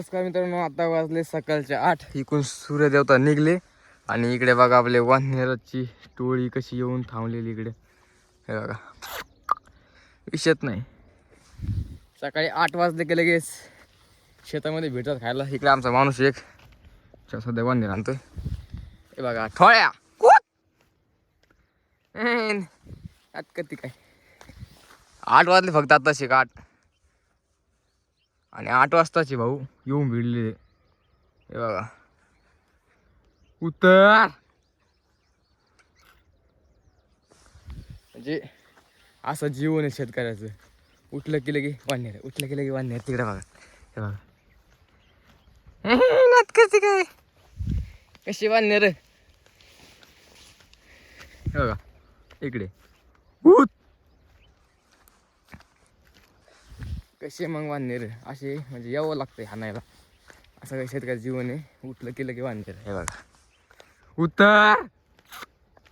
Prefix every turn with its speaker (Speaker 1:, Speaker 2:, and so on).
Speaker 1: नमस्कार मित्रांनो आता वाजले सकाळचे आठ. इकडून सूर्यदेवता निघले आणि इकडे बघा आपले वानराची टोळी कशी येऊन थांबलेली इकडे. हे बघा. विषयत नाही. सकाळी आठ वाजले की लगेच शेतामध्ये भेटतात खायला. इकडे आमचा माणूस एक. सध्या वानर आणतोय. हे बघा ठोळ्या आत कधी काय? आठ वाजले फक्त आत्ताशी का आठ. आणि आठ वाजताचे भाऊ येऊन भिडले. हे बघा. उतर. म्हणजे असं जीवन आहे शेतकऱ्याचं. उठलं की लगे वाढणार उठलं की लगे वाढणार तिकडे बघा. हे बघा. नात कशी काय? कशी वाढणार हे बघा. इकडे. उत. कसे मग वाननेर असे म्हणजे यावं लागतंय हाणायला. असं काही शेतकऱ्याचं जीवन आहे. उठलं केलं की वाननेर हे बघा. उतर!